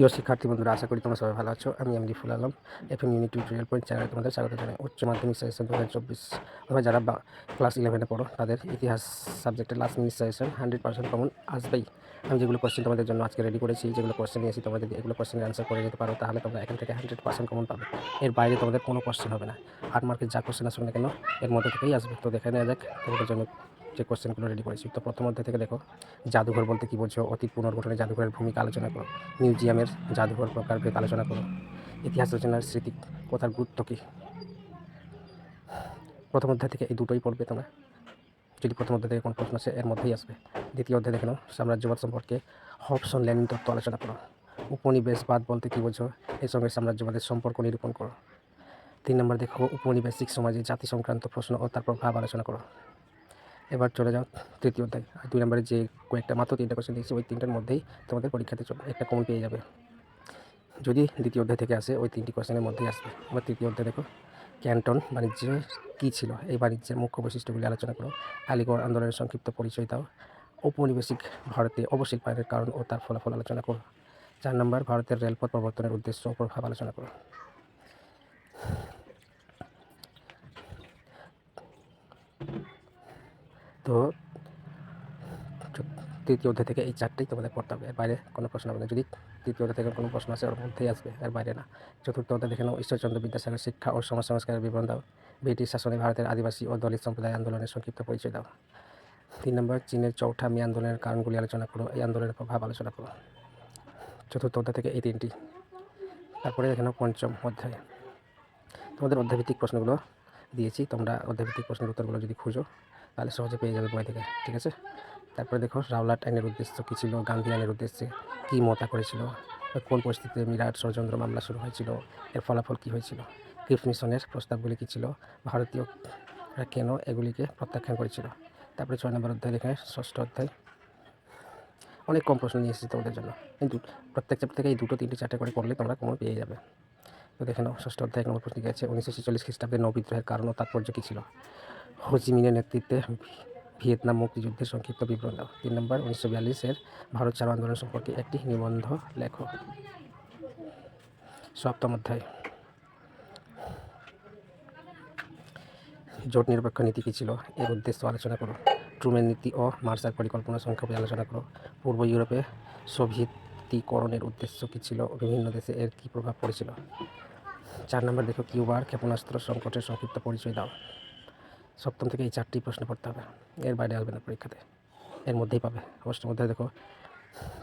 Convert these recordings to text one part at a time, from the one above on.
প্রিয় শিক্ষার্থী বন্ধুরা, আশা করি তোমরা সবাই ভালো আছো। আমি MD Phul Alam F M unit tutorial point চ্যানেলে তোমাদের স্বাগত জানাই। উচ্চ মাধ্যমিক সেশন দু হাজার চব্বিশ। তোমরা যারা ক্লাস ইলেভেনে পড়ো, তাদের ইতিহাস সাবজেক্টের last minute session hundred percent common আসবেই। আমি যেগুলো কোশ্চেন তোমাদের জন্য আজকে রেডি করেছি, যেগুলো কোশ্চেন নিয়েছি তোমরা যদি এগুলো কোশ্চেনের অ্যান্সার করে যেতে পারো, তাহলে তোমরা এখান থেকে হান্ড্রেড পার্সেন্ট কমন পাবে। এর বাইরে তোমাদের কোনো কোশ্চেন হবে না। আট মার্কের যা কোশ্চেন আসবে না কেন, এর মধ্যে থেকেই আসবে। তো দেখে নেওয়া যাক তোমাদের জন্য যে কোশ্চেনগুলো রেডি করেছি। তো প্রথম অধ্যায় থেকে দেখো, জাদুঘর বলতে কী বোঝো? অতীত পুনর্গঠনে জাদুঘরের ভূমিকা আলোচনা করো। মিউজিয়ামের জাদুঘর প্রকারভেদ আলোচনা করো। ইতিহাস রচনার স্মৃতি কথার গুরুত্ব কী? প্রথম অধ্যায় থেকে এই দুটোই পড়বে তোমরা। যদি প্রথম অধ্যায় থেকে কোনো প্রশ্ন আসে, এর মধ্যেই আসবে। দ্বিতীয় অধ্যায় দেখে নাও সাম্রাজ্যবাদ সম্পর্কে হবসন লেনিন তত্ত্ব আলোচনা করো। উপনিবেশবাদ বলতে কী বোঝো? এর সঙ্গে সাম্রাজ্যবাদের সম্পর্ক নিরূপণ করো। তিন নম্বর দেখো, উপনিবেশিক সমাজে জাতি সংক্রান্ত প্রশ্ন ও তার প্রভাব আলোচনা করো। এবার চলে যাও তৃতীয় অধ্যায়। আর দুই নম্বরে যে কয়েকটা মাত্র তিনটা কোশ্চেন দিয়েছি ওই তিনটার মধ্যেই তোমাদের পরীক্ষাতে একটা কমন পেয়ে যাবে। যদি দ্বিতীয় অধ্যায় থেকে আসে, ওই তিনটি কোশ্চেনের মধ্যেই আসবে। এবার তৃতীয় অধ্যায় দেখো, ক্যান্টন বাণিজ্য কী ছিল? এই বাণিজ্যের মুখ্য বৈশিষ্ট্যগুলি আলোচনা করো। আলিগড় আন্দোলনের সংক্ষিপ্ত পরিচয় দাও। ঔপনিবেশিক ভারতে অবশিল্পায়নের কারণ ও তার ফলাফল আলোচনা করো। চার নম্বর, ভারতের রেলপথ প্রবর্তনের উদ্দেশ্য ও প্রভাব আলোচনা করো। তো তৃতীয় অধ্যায় থেকে এই চারটেই তোমাদের পড়তে হবে। এর বাইরে কোনো প্রশ্ন হবে না। যদি তৃতীয় অধ্যায় থেকে কোনো প্রশ্ন আসে, ওর মধ্যেই আসবে, এর বাইরে না। চতুর্থ অধ্যায় দেখে নাও। ঈশ্বরচন্দ্র বিদ্যাসাগর শিক্ষা ও সমাজ সংস্কারের বিবরণ দাও। ব্রিটিশ শাসনে ভারতের আদিবাসী ও দলিত সম্প্রদায় আন্দোলনের সংক্ষিপ্ত পরিচয় দাও। তিন নম্বর, চীনের চৌঠা মি আন্দোলনের কারণগুলি আলোচনা করো। এই আন্দোলনের প্রভাব আলোচনা করো। চতুর্থ অধ্যায় থেকে এই তিনটি। তারপরে দেখে নাও পঞ্চম অধ্যায়। তোমাদের অধ্যায়ভিত্তিক প্রশ্নগুলো দিয়েছি। তোমরা অধ্যায়ভিত্তিক প্রশ্নের উত্তরগুলো যদি খুঁজো তাহলে সহজে পেয়ে যাবে বই থেকে, ঠিক আছে? তারপরে দেখো, রাওলাট আইনের উদ্দেশ্য কী ছিল, গান্ধী আইনের উদ্দেশ্যে কী মতা করেছিল কোন পরিস্থিতিতে মিরাট ষড়যন্ত্র মামলা শুরু হয়েছিল, এর ফলাফল কী হয়েছিল ক্রিফ মিশনের প্রস্তাবগুলি কী ছিল ভারতীয়রা কেন এগুলিকে প্রত্যাখ্যান করেছিল? তারপরে ছয় নম্বর অধ্যায় দেখে ষষ্ঠ অধ্যায়। অনেক কম প্রশ্ন নিয়ে এসেছি তোমাদের জন্য, কিন্তু প্রত্যেক চ্যাপ্টার থেকে এই দুটো, তিনটে, চারটে করে করলে তোমরা কমন পেয়ে যাবে। তো দেখে নাও, ষষ্ঠ অধ্যায় নম্বর প্রশ্ন গেছে উনিশশো ছেচল্লিশ খ্রিস্টাব্দে নৌবিদ্রোহের কারণ ও তাৎপর্য কী ছিল? হোচিমিনের নেতৃত্বে ভিয়েতনাম মুক্তিযুদ্ধের সংক্ষিপ্ত বিবরণ তিন নম্বর, উনিশশো বিয়াল্লিশের ভারত ছাড়ো আন্দোলন সম্পর্কে একটি নিবন্ধ লেখো। সপ্তম অধ্যায়। জোট নিরপেক্ষ নীতি কী ছিল? এর উদ্দেশ্য আলোচনা করো। ট্রুমের নীতি ও মার্শাল পরিকল্পনা সংক্ষেপে আলোচনা করো। পূর্ব ইউরোপে সোভিয়েতিকরণের উদ্দেশ্য কী ছিল? বিভিন্ন দেশে এর কী প্রভাব পড়েছিল? চার নম্বর, দেখো কিউবার ক্ষেপণাস্ত্র সংকটের সংক্ষিপ্ত পরিচয় দাও। সপ্তম থেকে এই চারটি প্রশ্ন পড়তে হবে। এর বাইরে আসবে না পরীক্ষাতে। এর মধ্যেই পাবে। অষ্টম মধ্যে দেখো,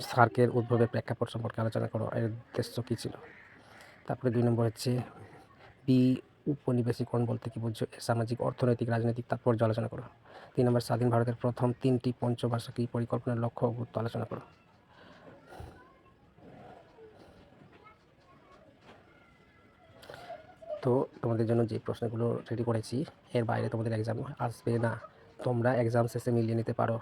সার্কের উদ্ভবের প্রেক্ষাপট সম্পর্কে আলোচনা করো, এর উদ্দেশ্য কী ছিল? তারপরে দুই নম্বর হচ্ছে, বি উপনিবেশিকরণ বলতে কি বুঝছ? সামাজিক, অর্থনৈতিক, রাজনৈতিক তাৎপর্য আলোচনা করো। তিন নম্বর, স্বাধীন ভারতের প্রথম তিনটি পঞ্চবার্ষিকী পরিকল্পনার লক্ষ্য গুরুত্ব আলোচনা করো। তো তোমাদের জন্য যে প্রশ্নগুলো রেডি করেছি, এর বাইরে তোমাদের এক্সাম আসবে না। তোমরা এক্সাম শেষে মিলিয়ে নিতে পারো।